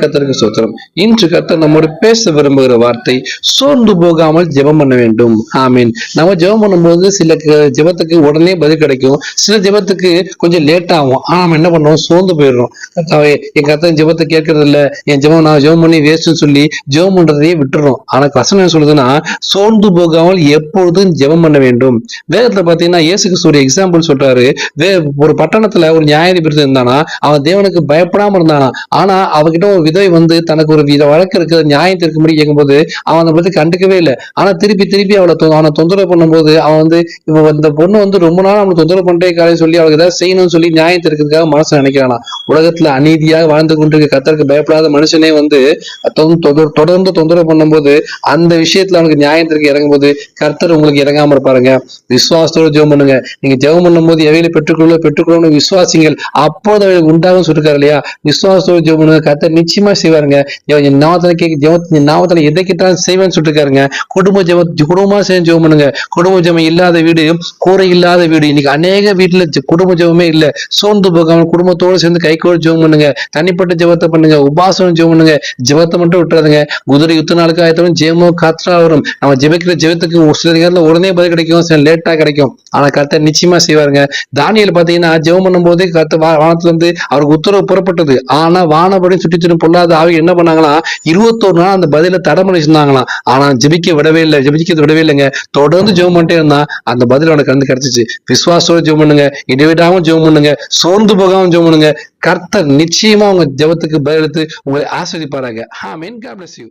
கத்தருக்கு சோத்திரம் இன்று கர்த்தர் நம்மோடு பேச விரும்புகிற வார்த்தை சோர்ந்து போகாமல் ஜெபம் பண்ண வேண்டும். ஆமீன். நம்ம ஜெபம் பண்ணும்போது சில ஜெபத்துக்கு உடனே பதில் கிடைக்கும். சில ஜெபத்துக்கு கொஞ்சம் லேட் ஆகும். ஆனா நம்ம என்ன பண்ணுவோம்? சோர்ந்து போயிடுறோம். கத்தாவே என் கர்த்தன் ஜெபத்தை கேட்கறது இல்ல என் ஜெபம் நான் ஜெபம் பண்ணி வேஸ்ட்னு சொல்லி ஜெபம் பண்றதையே விட்டுறோம். ஆனா வசனம் என்ன சொல்லுதுன்னா சோர்ந்து போகாமல் எப்பொழுதும் ஜெபம் பண்ண வேண்டும். வேதத்துல பாத்தீங்கன்னா இயேசுக்கு ஒரு எக்ஸாம்பிள் சொல்றாரு. ஒரு பட்டணத்துல ஒரு நியாயாதிபதி இருந்தானா அவன் தேவனுக்கு பயப்படாம இருந்தான் ஆனா அவகிட்ட ஒரு விதவை வந்து தனக்கு ஒரு வித வழக்கு இருக்கிற நியாயம் தீர்க்கும்படி கேட்கும்போது அவன் அதை பத்தி கண்டுக்கவே இல்லை. ஆனா திருப்பி திருப்பி அவளை அவனை தொந்தரவு பண்ணும்போது அவன் வந்து இவ இந்த பொண்ணு வந்து ரொம்ப நாள் அவனை தொந்தரவு பண்ணிட்டே காலை சொல்லி அவளுக்கு ஏதாவது செய்யணும்னு சொல்லி நியாயம் இருக்கிறதுக்காக மனசு நினைக்கிறானா உலகத்துல அநீதியாக வாழ்ந்து கொண்டிருக்க கத்தருக்கு பயப்படாத மனுஷனே வந்து தொடர்ந்து தொந்தரவு பண்ணும்போது அந்த விஷயத்துல அவனுக்கு நியாயம் இறங்கும் போது கர்த்தர் உங்களுக்கு இறங்காம இருப்பாருங்க. விசுவாசத்தோட ஜெபம் பண்ணுங்க. நீங்க ஜெபம் பண்ணும்போது எவையில பெற்றுக்கொள்ள பெற்றுக்கொள்ளணும் விசுவாசிங்கள். அப்போது அவைகளுக்கு உண்டாகும் சொல்லிருக்காரு இல்லையா? விசுவாசத்தோட ஜெபம் பண்ணுங்க கர்த்தர் நிச்சயமா செய்வாருங்க. என் நாமத்துல கேட்க ஜெபம் என் நாமத்துல எதை கேட்டாலும் செய்வேன்னு சொல்லிருக்காருங்க குடும்ப ஜெபம் குடும்பமா சேர்ந்து ஜெபம் பண்ணுங்க. குடும்ப ஜெபம் இல்லாத வீடு கூரை இல்லாத வீடு. இன்னைக்கு அநேக வீட்டுல குடும்ப ஜெபமே இல்ல. சோர்ந்து போகாம குடும்பத்தோடு சேர்ந்து கைகோடு ஜெபம் பண்ணுங்க. தனிப்பட்ட ஜெபத்தை பண்ணுங்க. உபாசனம் ஜெபம் பண்ணுங்க. ஜெபத்தை மட்டும் விட்டுறாதுங்க. குதிரை யுத்த நாளுக்கு ஆயத்தம் ஜெயமோ காற்றா வரும். நம்ம ஜெபிக்கிற ஜெபத்துக்கு ஒரு சில நேரத்துல உடனே பதில் கிடைக்கும். சில லேட்டா கிடைக்கும். ஆனா கத்த நிச்சயமா செய்வாருங்க. தானியல் பாத்தீங்கன்னா ஜெபம் பண்ணும் போதே கத்த வானத்துல இருந்து அவருக்கு உத்தரவு புறப்பட்டது. ஆனா வானபடி சுற்றி திரும் பொல்லாத ஆவி என்ன பண்ணாங்களாம் இருபத்தோரு நாள் அந்த பதில தடை பண்ணி சொன்னாங்களாம் ஆனா ஜெபிக்க விடவே இல்லை ஜெபிக்க விடவே இல்லைங்க. தொடர்ந்து ஜெபம் பண்ணிட்டே இருந்தா அந்த பதில் அவனுக்கு வந்து கிடைச்சிச்சு. விசுவாசத்தோட ஜெபம் பண்ணுங்க இடைவிடாம ஜெபம் பண்ணுங்க சோர்ந்து போகாம ஜெபம் பண்ணுங்க. கர்த்தர் நிச்சயமா உங்க ஜெபத்துக்கு பதிலளித்து உங்களை ஆஸ்வதிப்பாராங்க ஆமீன் God bless யூ